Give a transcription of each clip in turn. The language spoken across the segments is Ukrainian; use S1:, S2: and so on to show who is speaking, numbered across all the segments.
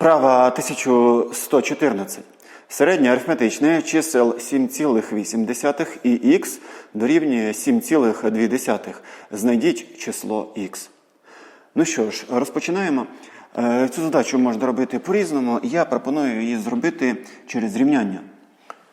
S1: Вправа 1114. Середнє арифметичне чисел 7,8 і х дорівнює 7,2. Знайдіть число х. Ну що ж, розпочинаємо. Е, Цю задачу можна робити по-різному. Я пропоную її зробити через рівняння.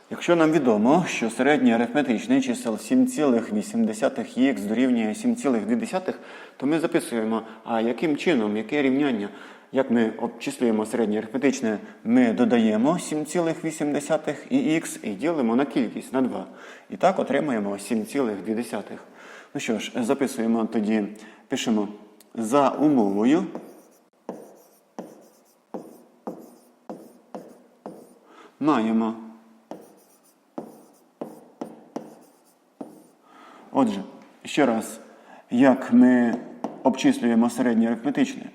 S1: Якщо нам відомо, що середнє арифметичне чисел 7,8х дорівнює 7,2, то ми записуємо, а яким чином, яке рівняння, як ми обчислюємо середнє арифметичне, ми додаємо 7,8 і х і ділимо на кількість на 2. І так отримаємо 7,2. Ну що ж, записуємо тоді, пишемо за умовою. Маємо Отже, ще раз, як ми обчислюємо середнє арифметичне?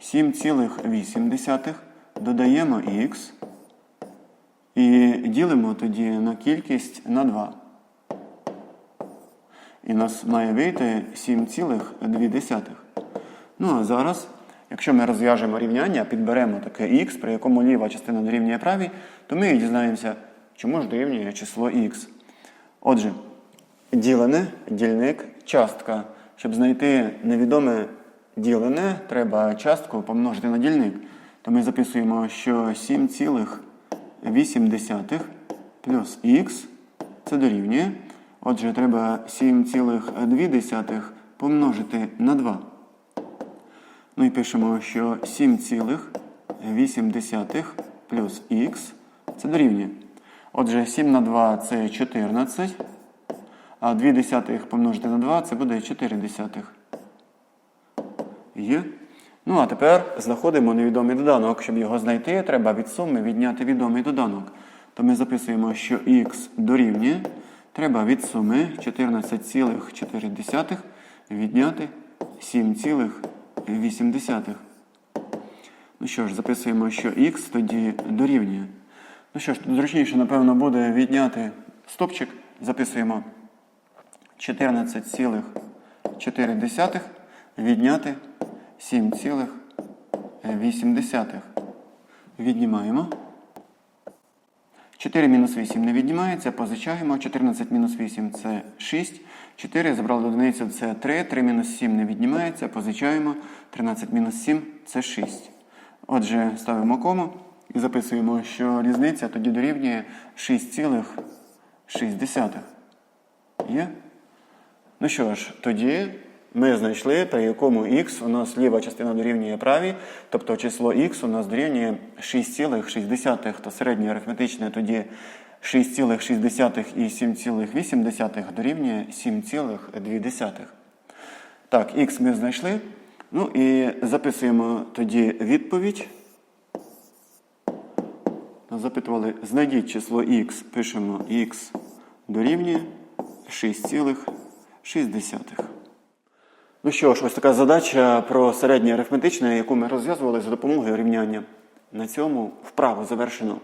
S1: 7,8 додаємо х і ділимо тоді на кількість на 2. І нас має вийти 7,2. Ну а зараз, якщо ми розв'яжемо рівняння, підберемо таке х, при якому ліва частина дорівнює правій, то ми і дізнаємося, чому ж дорівнює число х. Отже, Ділене, дільник, частка. Щоб знайти невідоме ділене, треба частку помножити на дільник. То ми записуємо, що 7,8 плюс х це дорівнює. Отже, треба 7,2 помножити на 2. Ну і пишемо, що 7,8 плюс х це дорівнює. Отже, 7 на 2 це 14. А 2 десятих помножити на 2 це буде 4 десятих. Є. Ну, а тепер знаходимо невідомий доданок. Щоб його знайти, треба від суми відняти відомий доданок. То ми записуємо, що х дорівнює. Треба від суми 14,4 відняти 7,8. Ну що ж, записуємо, що х тоді дорівнює. Ну що ж, тут зручніше, напевно, буде відняти стопчик. Записуємо 14,4 відняти 7,8. Віднімаємо. 4 мінус 8 не віднімається, позичаємо. 14 мінус 8 це 6. 4 забрали одиницю це 3. 3 мінус 7 не віднімається, позичаємо. 13 мінус 7 це 6. Отже, ставимо кому і записуємо, що різниця тоді дорівнює 6,6. Є? Ну що ж, тоді ми знайшли, при якому х у нас ліва частина дорівнює правій, тобто число х у нас дорівнює 6,6, то середнє арифметичне тоді 6,6 і 7,8 дорівнює 7,2. Так, х ми знайшли. Ну і записуємо тоді відповідь. Запитували, знайдіть число х, пишемо х дорівнює 6,6. Ну що ж, ось така задача про середнє арифметичне, яку ми розв'язували за допомогою рівняння. На цьому вправо завершено.